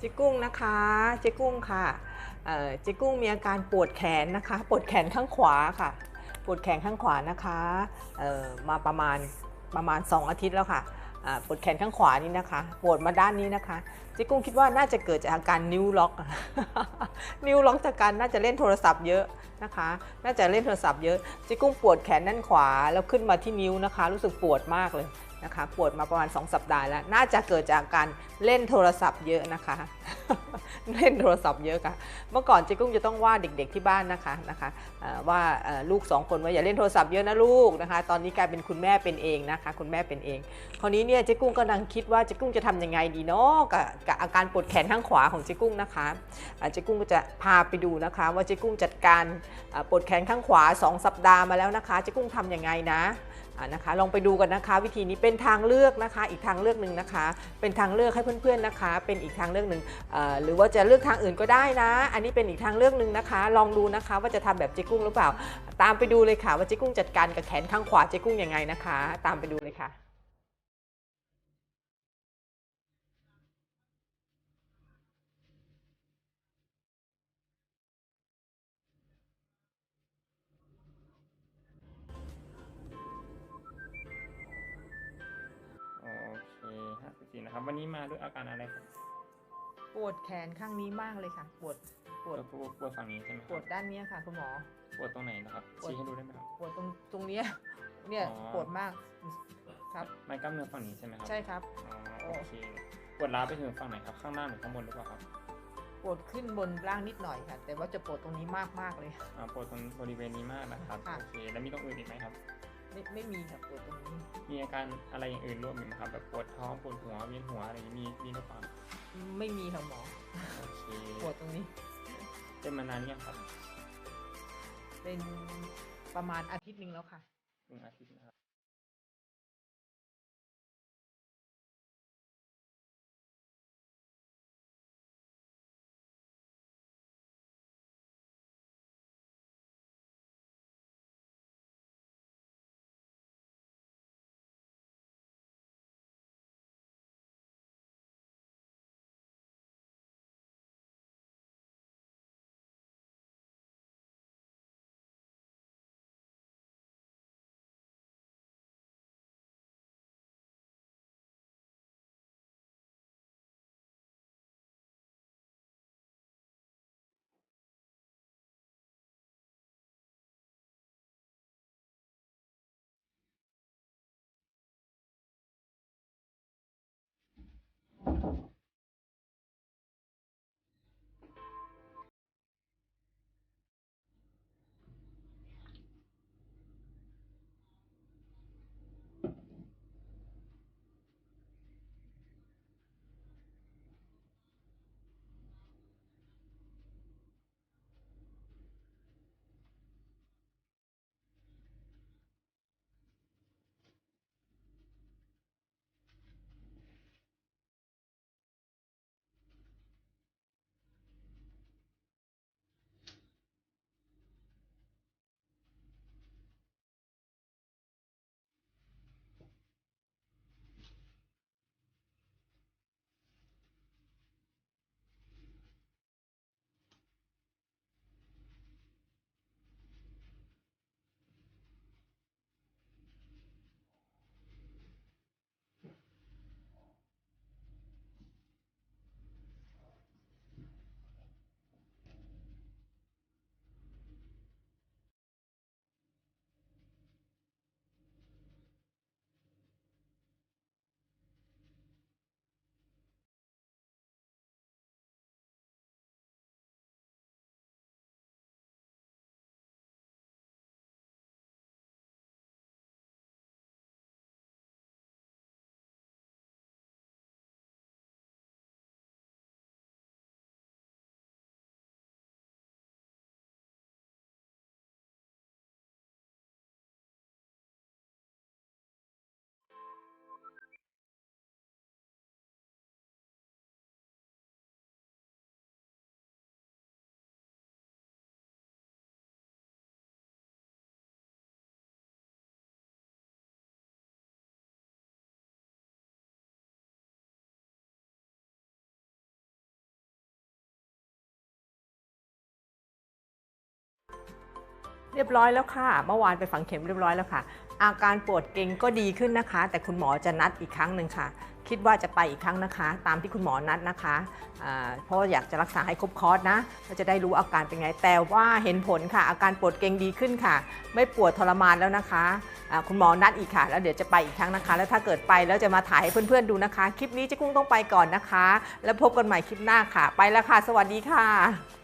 เจ๊กุ้งนะคะเจ๊กุ้งค่ะเจ๊กุ้งมีอาการปวดแขนนะคะ ปวดแขนข้างขวาค่ะ ปวดแขนข้างขวานะคะมาประมาณประมาณ 2 อาทิตย์แล้วค่ะปวดแขนข้างขวานี่นะคะปวดมาด้านนี้นะคะเจ๊กุ้งคิดว่าน่าจะเกิดจากอาการนิ้วล็อก นิ้วล็อกจากการน่าจะเล่นโทรศัพท์เยอะนะคะ น่าจะเล่นโทรศัพท์เยอะเจ๊กุ้งปวดแขนด้านขวาแล้วขึ้นมาที่นิ้วนะคะ รู้สึกปวดมากเลย นะคะปวดมาประมาณ 2 สัปดาห์แล้วน่าจะเกิดจากการเล่นโทรศัพท์เยอะนะคะ เล่นโทรศัพท์เยอะค่ะ เมื่อก่อนเจ๊กุ้งจะต้องว่าเด็กๆที่บ้านนะคะนะคะว่าลูกสองคนว่าอย่าเล่นโทรศัพท์เยอะนะลูกนะคะ ตอนนี้กลายเป็นคุณแม่เป็นเองนะคะ คุณแม่เป็นเอง คราวนี้เนี่ยเจ๊กุ้งก็กำลังคิดว่าเจ๊กุ้งจะทำยังไงดีเนาะกับอาการปวดแขนข้างขวาของเจ๊กุ้งนะคะอาเจ๊กุ้งก็จะพาไปดูนะคะ ว่าเจ๊กุ้งจัดการปวดแขนข้างขวา 2 สัปดาห์มาแล้วนะคะเจ๊กุ้งทำยังไงนะ นะคะลองไปดูกันนะคะ วิธีนี้เป็นทางเลือกนะคะ อีกทางเลือกหนึ่งนะคะ เป็นทางเลือกให้เพื่อนๆนะคะ เป็นอีกทางเลือกหนึ่งหรือว่าจะเลือกทางอื่นก็ได้นะ อันนี้เป็นอีกทางเลือกหนึ่งนะคะ ลองดูนะคะว่าจะทำแบบเจ๊กุ้งหรือเปล่า ตามไปดูเลยค่ะว่าเจ๊กุ้งจัดการกับแขนข้างขวาเจ๊กุ้งยังไงนะคะ ตามไปดูเลยค่ะ ครับวันนี้มาด้วยอาการอะไรครับปวดแขนข้างนี้มากเลยค่ะ ปวดปวดปวดปวดฝั่งนี้ใช่ไหมครับปวดด้านเนี้ยค่ะคุณหมอ ปวดตรงไหนนะครับปวดชี้ให้ดูได้ไหมครับปวดตรงตรงเนี้ยเนี่ยอ๋อปวดมากครับไม้กล้ามเนื้อฝั่งนี้ใช่ไหมครับใช่ครับอ๋อโอเคปวดร้าวไปถึงฝั่งไหนครับข้างหน้าหรือข้างบนหรือเปล่าครับปวดขึ้นบนล่างนิดหน่อยค่ะ แต่ว่าจะปวดตรงนี้มากมากๆเลยอ่าปวดตรงบริเวณนี้มากนะครับค่ะโอเคแล้วมีตรงอื่นอีกไหมครับ ไม่ไม่มีค่ะปวดตรงนี้มีอาการอะไรอย่างอื่นร่วมอีกไหมครับแบบปวดท้องปวดหัวเวียนหัวอะไรอย่างนี้มีมีหรือเปล่าไม่มีค่ะหมอโอเคปวดตรงนี้เป็นมานานหรือยังครับ เป็นประมาณอาทิตย์หนึ่งแล้วค่ะหนึ่งอาทิตย์นะครับ เรียบร้อยแล้วค่ะ เมื่อวานไปฝังเข็มเรียบร้อยแล้วค่ะ อาการปวดเกร็งก็ดีขึ้นนะคะ แต่คุณหมอจะนัดอีกครั้งหนึ่งค่ะ คิดว่าจะไปอีกครั้งนะคะ ตามที่คุณหมอนัดนะคะอ่าเพราะอยากจะรักษาให้ครบคอร์สนะก็จะได้รู้อาการเป็นไง แต่ว่าเห็นผลค่ะ อาการปวดเกร็งดีขึ้นค่ะ ไม่ปวดทรมานแล้วนะคะอ่าคุณหมอนัดอีกค่ะ แล้วเดี๋ยวจะไปอีกครั้งนะคะ แล้วถ้าเกิดไปแล้วจะมาถ่ายให้เพื่อนๆดูนะคะ คลิปนี้เจ๊กุ้งต้องไปก่อนนะคะ แล้วพบกันใหม่คลิปหน้าค่ะ ไปแล้วค่ะ สวัสดีค่ะ